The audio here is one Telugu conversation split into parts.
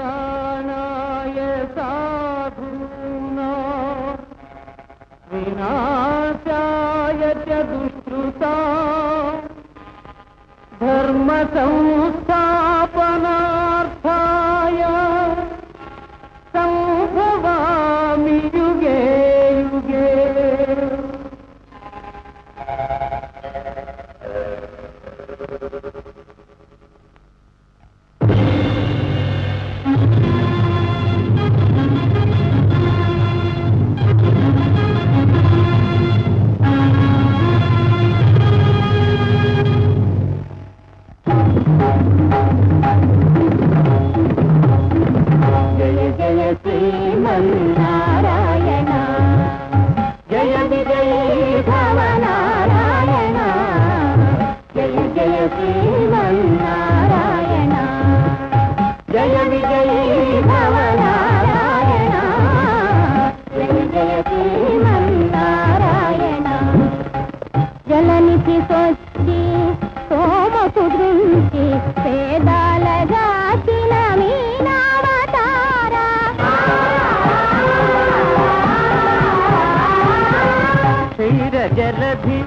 పరిత్రాణాయ సాధూనా వినాశాయ చ దుష్కృతా ధర్మ జలనికి సొచ్చి సోమకు దృంచి పేదాల జాతిన మీనావతారా క్షీర జలధి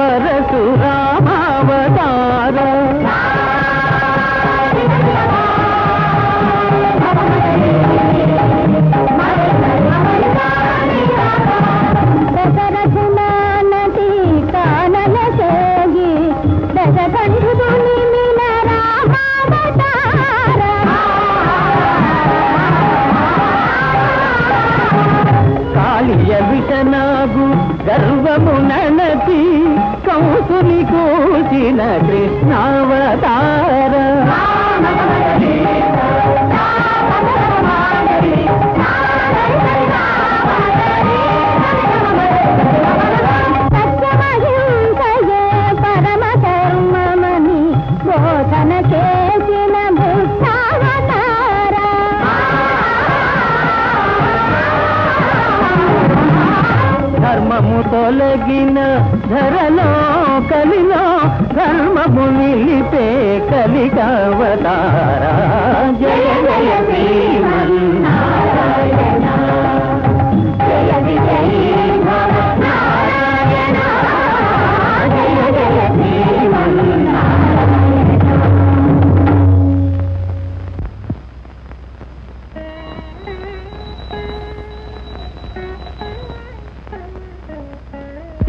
பர తొలగిన ధరలో కలిలో ధర్మము నిలిపే కలిగవతార. జయ జయ శ్రీమన్నారాయణ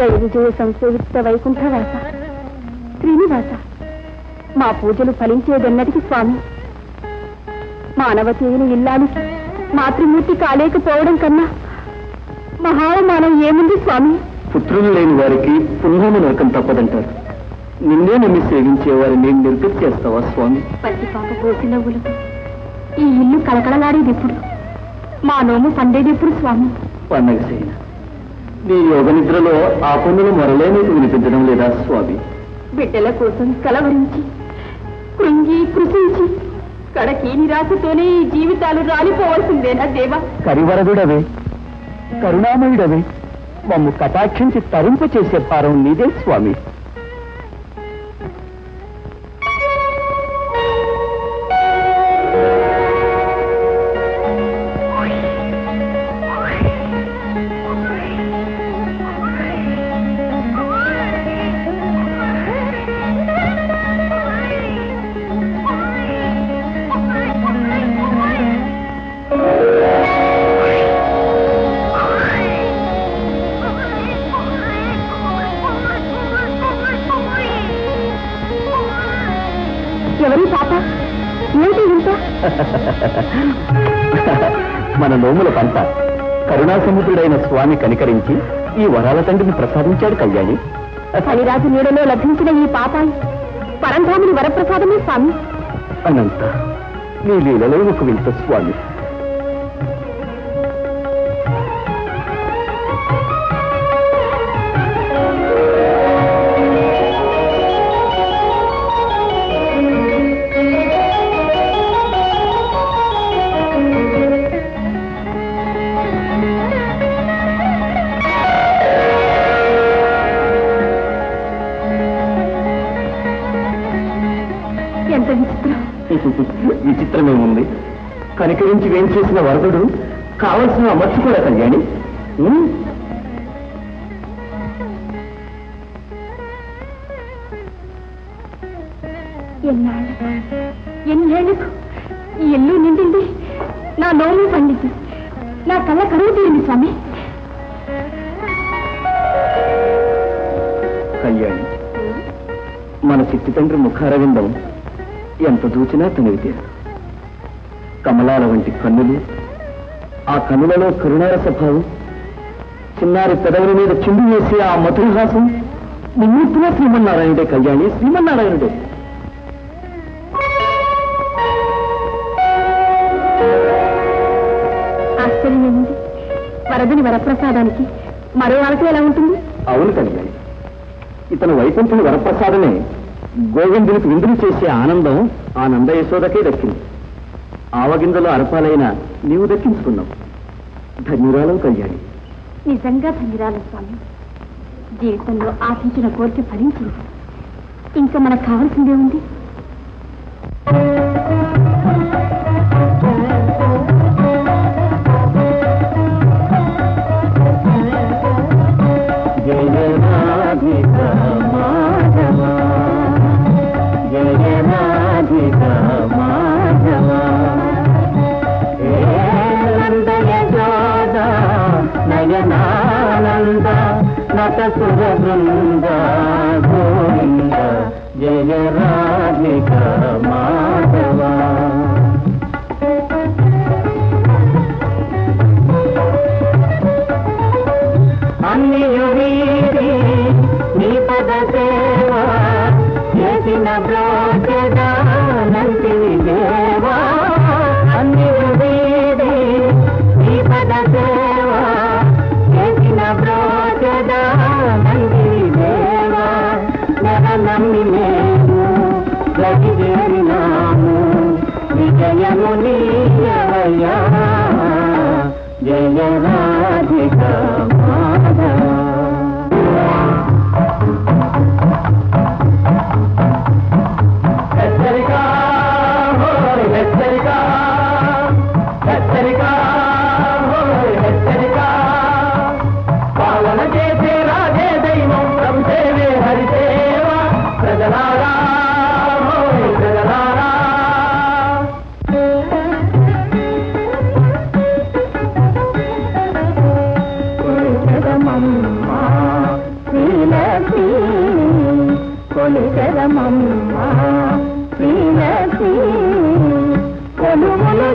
జయ విజయ సంసేవిత వైకుంఠవాస. శ్రీనివాస మా పూజలు ఫలించేదన్నటికి స్వామి? మానవతీయుని ఇల్లానికి మాతృమూర్తి కాలేకపోవడం కన్నా మహావమానం ఏముంది స్వామి? పుత్రులు లేని వారికి పుణ్యము నరకం తప్పదంటారు. నిన్నే నమ్మి సేవించే వారిని నిర్గతి చేస్తావా స్వామి? పచ్చి పాప పోసి నవ్వులతో ఈ ఇల్లు కలకలలాడేది ఎప్పుడు? మా నోము పండేది ఎప్పుడు స్వామి? పండగ సేన నీ యోగ నిద్రలో ఆ పనులు మరలే నీకు వినిపించడం లేదా స్వామి? బిడ్డల కోసం కలవరించి కృంగి కృషించి కడకి నిరాశతోనే ఈ జీవితాలు రాలిపోవలసిందేనా దేవా? కరివరదుడవే కరుణామయుడవే. మమ్ము కటాక్షించి తరింప చేసే భారం నీదే స్వామి. మన నోముల పంట కరుణాసముద్రుడైన స్వామి కనికరించి ఈ వరాల తండ్రిని ప్రసాదించాడు కళ్యాణి. ఫణిరాజు నీడలో లభించిన ఈ పాపాయి పరంధాముని వరప్రసాదమే స్వామి. అనంత నీ లీలలో ఒక వింత స్వామి. ఎంత విచిత్రం. విచిత్రమేముంది? కనికరించి వేం చేసిన వరదుడు కావలసిన అమర్చి కూడా కళ్యాణి ఉమ్, ఎన్నాళ్ళు? ఎన్నేళ్ళకు? ఈ ఇల్లు నిండింది. నా నోము పండింది. నా కళ్ళ కరువు తీరింది స్వామి. కళ్యాణి మన చిట్టి తండ్రి ముఖారవిందం ఎంత చూచినా తీరదు కమలాల వంటి కన్నులు ఆ కన్నులలో కరుణారస భావం చిన్నారి పెదవుల మీద చిందు వేసి ఆ మధురహాసం ముమ్మూర్తిగా శ్రీమన్నారాయణుడే కళ్యాణి శ్రీమన్నారాయణుడే. ఆశ్చర్యమేముంది వరదని వరప్రసాదానికి మరో వాళ్ళకి ఎలా ఉంటుంది? అవును కళ్యాణి. ఇతను వైకుంఠుని వరప్రసాదమే. గోవిందునికి విందులు చేసే ఆనందం ఆ నంద యశోదకే దక్కింది. ఆవగింజలు అరపాలైన నీవు దక్కించుకున్నావు. ధన్యురాలం కళ్యాణి. నిజంగా ధన్యురాలం స్వామి. జీవితంలో ఆశించిన కోరిక ఫలించింది. ఇంకా మనకు కావాల్సిందే ఉంది నట సుర బృంద గోవింద జయ రాధిక నీ పద కొలిచరమమ్మ శ్రీలక్ష్మి కొలుములు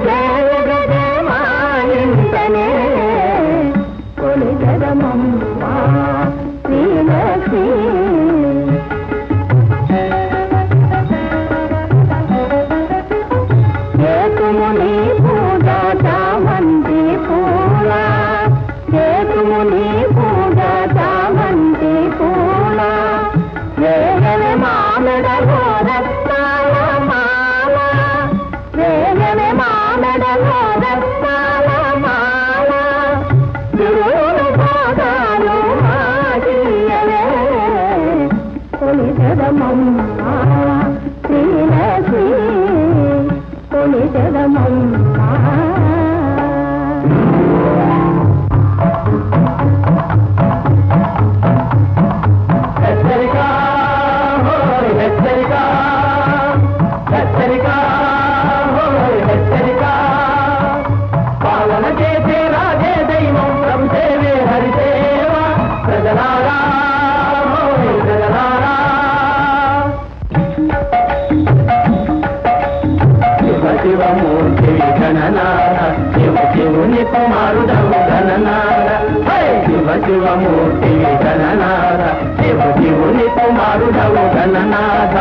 శివమూర్తి గణనాథ శివ శివుని కుమారుడవు గణనాథ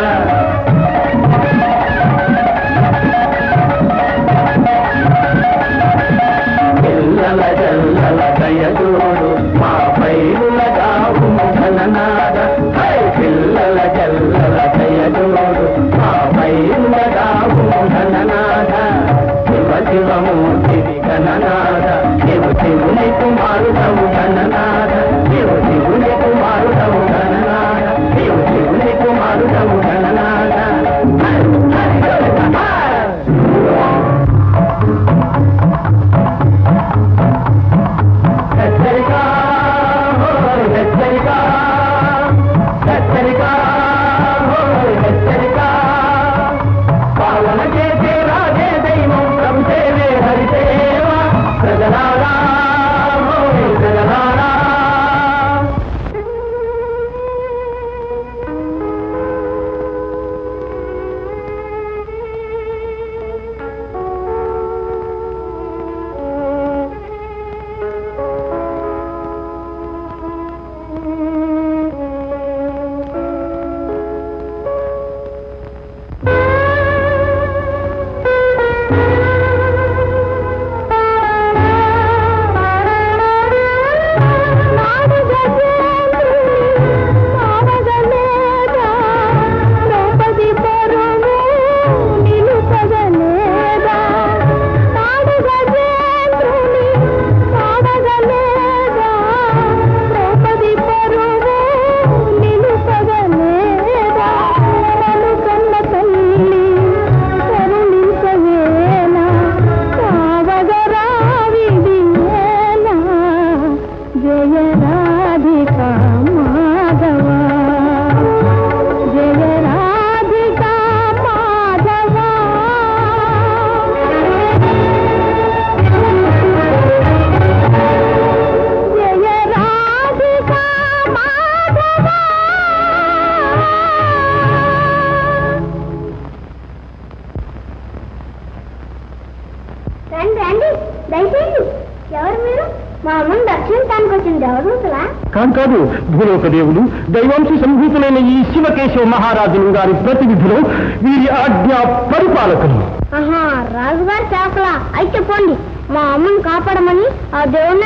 కాదు. భూలోక దేవులు దైవాంశ సంభూతులైన ఈ శివకేశవ మహారాజులు గారి ప్రతినిధులు వీరి ఆజ్ఞా పరిపాలకులు. రాజుగారి చేపల అయితే పోండి మా అమ్మను కాపాడమని ఆ దేవుని